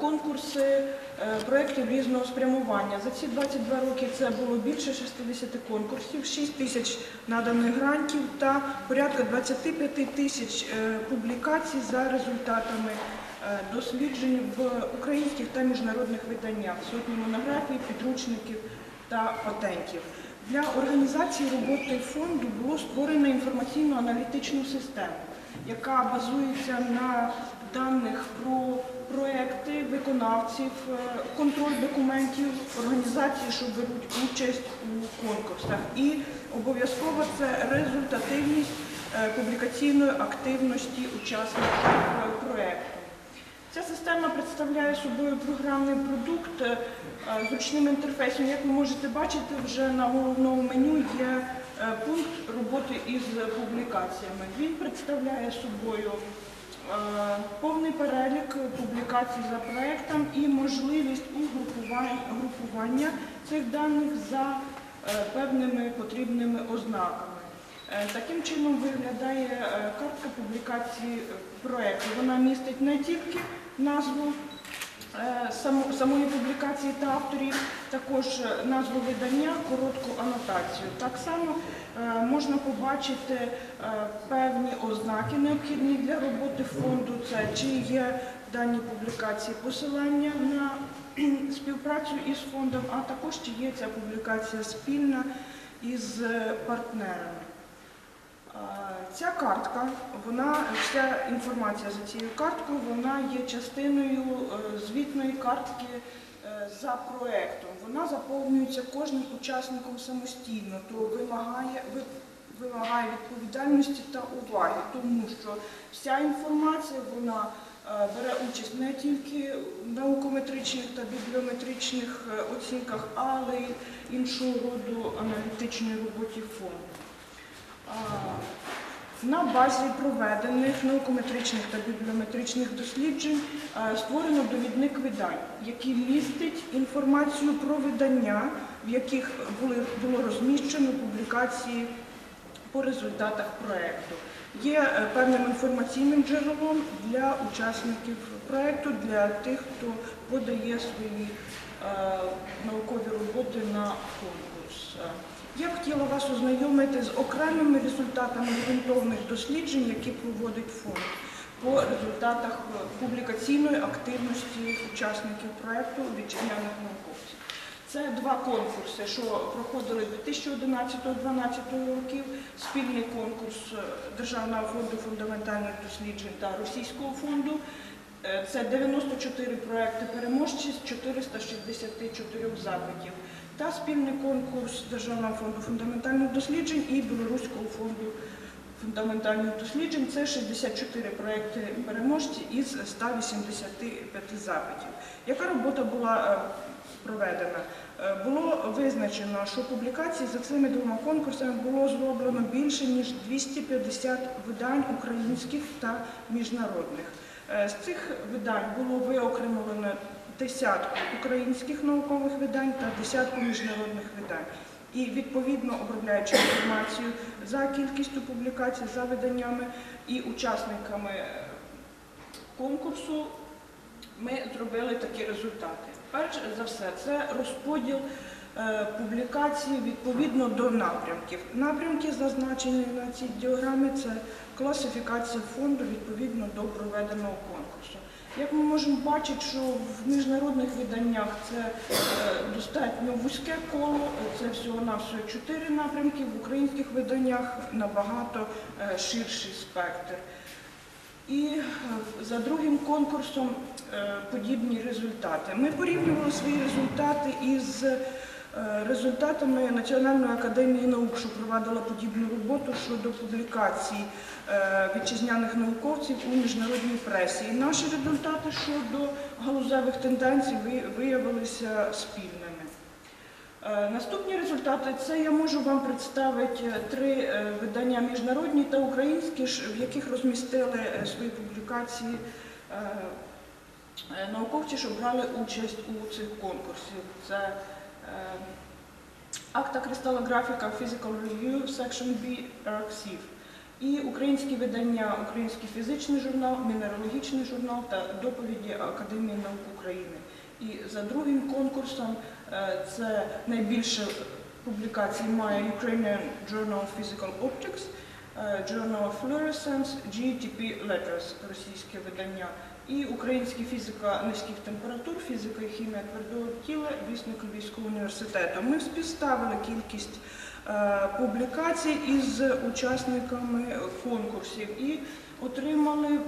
Конкурси е, проєктів різного спрямування. За ці 22 роки це було більше 60 конкурсів, 6 тисяч наданих грантів та порядка 25 тисяч е, публікацій за результатами е, досліджень в українських та міжнародних виданнях, сотні монографій, підручників та патентів. Для організації роботи фонду було створено інформаційно-аналітичну систему, яка базується на даних про проекти виконавців, е, контроль документів, організації, що беруть участь у конкурсах. І обов'язково це результативність е, публікаційної активності учасників е, проекту. Ця система представляє собою програмний продукт з ручним інтерфейсом. Як ви можете бачити, вже на головному меню є пункт роботи із публікаціями. Він представляє собою повний перелік публікацій за проектом і можливість угрупування цих даних за е, певними потрібними ознаками. Е, Таким чином виглядає е, картка публікації проєкту. Вона містить не тільки назву е, самої публікації та авторів, також е, назву видання, коротку анотацію. Так само е, можна побачити е, певні ознаки, необхідні для роботи фонду. Це чи є в даній публікації посилання на співпрацю із фондом, а також чи є ця публікація спільна із е, партнерами. Ця картка, вона, вся інформація за цією карткою, вона є частиною е, звітної картки е, за проектом. Вона заповнюється кожним учасником самостійно, то вимагає, вимагає відповідальності та уваги, тому що вся інформація вона е, бере участь не тільки в наукометричних та бібліометричних оцінках, але й іншого роду аналітичній роботі фонду. На базі проведених наукометричних та бібліометричних досліджень створено довідник видань, який містить інформацію про видання, в яких було розміщено публікації по результатах проєкту. Є е, певним інформаційним джерелом для учасників проєкту, для тих, хто подає свої е, наукові роботи на конкурс. Я хотіла вас ознайомити з окремими результатами ґрунтовних досліджень, які проводить фонд по результатах е, публікаційної активності учасників проєкту вітчизняних науковців. Це два конкурси, що проходили 2011-2012 років. Спільний конкурс е, Державного фонду фундаментальних досліджень та Російського фонду. Е, Це 94 проекти переможці з 464 запитів. Та спільний конкурс Державного фонду фундаментальних досліджень і Білоруського фонду фундаментальних досліджень. Це 64 проекти переможці із 185 запитів. Яка робота була е, проведена? Е, Було визначено, що публікацій за цими двома конкурсами було зроблено більше ніж 250 видань українських та міжнародних. Е, З цих видань було виокремлено десятку українських наукових видань та десятку міжнародних видань. І відповідно обробляючи інформацію за кількістю публікацій, за виданнями і учасниками е, конкурсу, ми зробили такі результати. Перш за все, це розподіл е, публікацій відповідно до напрямків. Напрямки зазначені на цій діаграмі це класифікація фонду відповідно до проведеного конкурсу. Як ми можемо бачити, що в міжнародних виданнях це е, достатньо вузьке коло, це всього на всього чотири напрямки, в українських виданнях набагато е, ширший спектр. І за другим конкурсом подібні результати. Ми порівнювали свої результати із результатами Національної академії наук, що провадила подібну роботу щодо публікацій е, вітчизняних науковців у міжнародній пресі. І наші результати щодо галузевих тенденцій виявилися спільними. Е, Наступні результати це я можу вам представити е, три е, видання міжнародні та українські, в яких розмістили е, свої публікації е, е, науковці, що брали участь у цих конкурсах. Е, акта кристалографіка Physical Review Section B Arxiv. І українські видання, Український фізичний журнал, Мінералогічний журнал та доповіді Академії наук України. І за другим конкурсом е, це найбільше публікацій має Ukrainian Journal of Physical Optics, е, Journal of Fluorescence, GTP Letters, російське видання, і Українська фізика низьких температур, фізика і хімія твердого тіла, вісник Львівського університету. Ми співставили кількість е, публікацій із учасниками конкурсів і отримали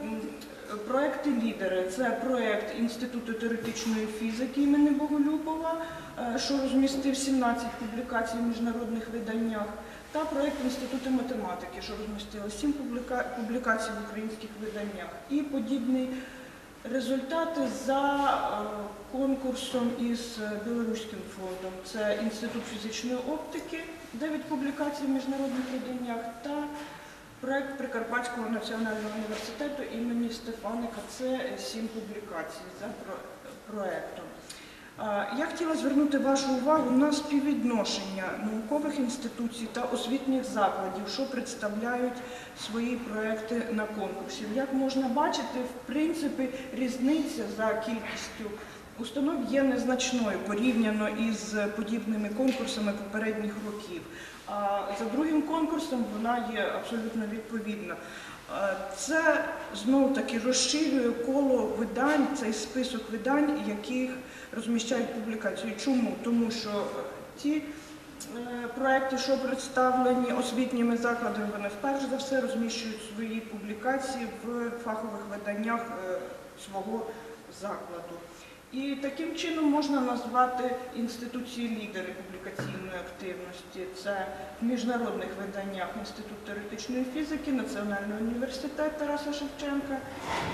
проекти лідери. Це проект Інституту теоретичної фізики імені Боголюбова, е, що розмістив 17 публікацій в міжнародних виданнях, та проект Інституту математики, що розмістило 7 публіка- публікацій в українських виданнях. І подібні результати за е, конкурсом із е, Білоруським фондом. Це Інститут фізичної оптики, 9 публікацій в міжнародних виданнях та проєкт Прикарпатського національного університету імені Стефаника. Це 7 публікацій за про- проектом. А, Я хотіла звернути вашу увагу на співвідношення наукових інституцій та освітніх закладів, що представляють свої проекти на конкурсі. Як можна бачити, в принципі, різниця за кількістю установ є незначною порівняно із подібними конкурсами попередніх років. А за другим конкурсом вона є абсолютно відповідна. Це знову таки розширює коло видань, цей список видань, яких розміщають публікації. Чому? Тому що ті е, проекти, що представлені освітніми закладами, вони вперше за все розміщують свої публікації в фахових виданнях е, свого закладу. І таким чином можна назвати інституції лідери публікаційної активності. Це в міжнародних виданнях Інститут теоретичної фізики, Національний університет Тараса Шевченка,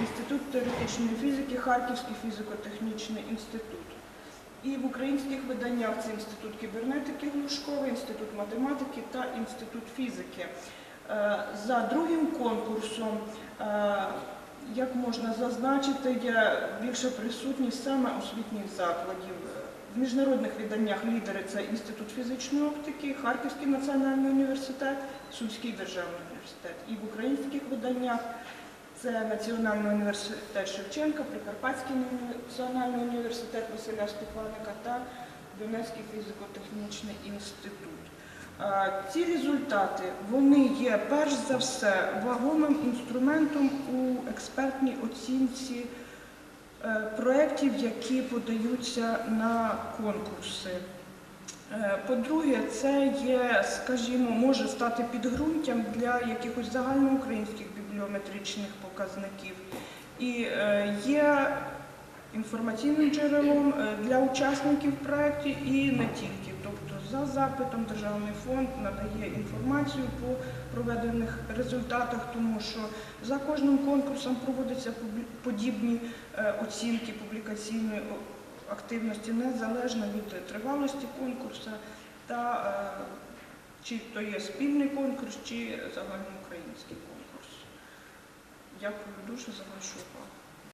Інститут теоретичної фізики, Харківський фізико-технічний інститут. І в українських виданнях це Інститут кібернетики Глушковий, Інститут математики та Інститут фізики. Е, За другим конкурсом, е, як можна зазначити, є більше присутність саме освітніх закладів. В міжнародних виданнях лідери це Інститут фізичної оптики, Харківський національний університет, Сумський державний університет. І в українських виданнях це Національний університет Шевченка, Прикарпатський національний університет Василя Стефаника та Донецький фізико-технічний інститут. Ці результати вони є перш за все вагомим інструментом у експертній оцінці е, проєктів, які подаються на конкурси. Е, По-друге, це є, скажімо, може стати підґрунтям для якихось загальноукраїнських бібліометричних показників і е, є інформаційним джерелом е, для учасників проєкту і не тільки. Тобто за запитом Державний фонд надає інформацію по проведених результатах, тому що за кожним конкурсом проводяться подібні е, оцінки публікаційної активності незалежно від тривалості конкурсу та е, чи то є спільний конкурс, чи загальноукраїнський конкурс. Дякую дуже за вашу увагу.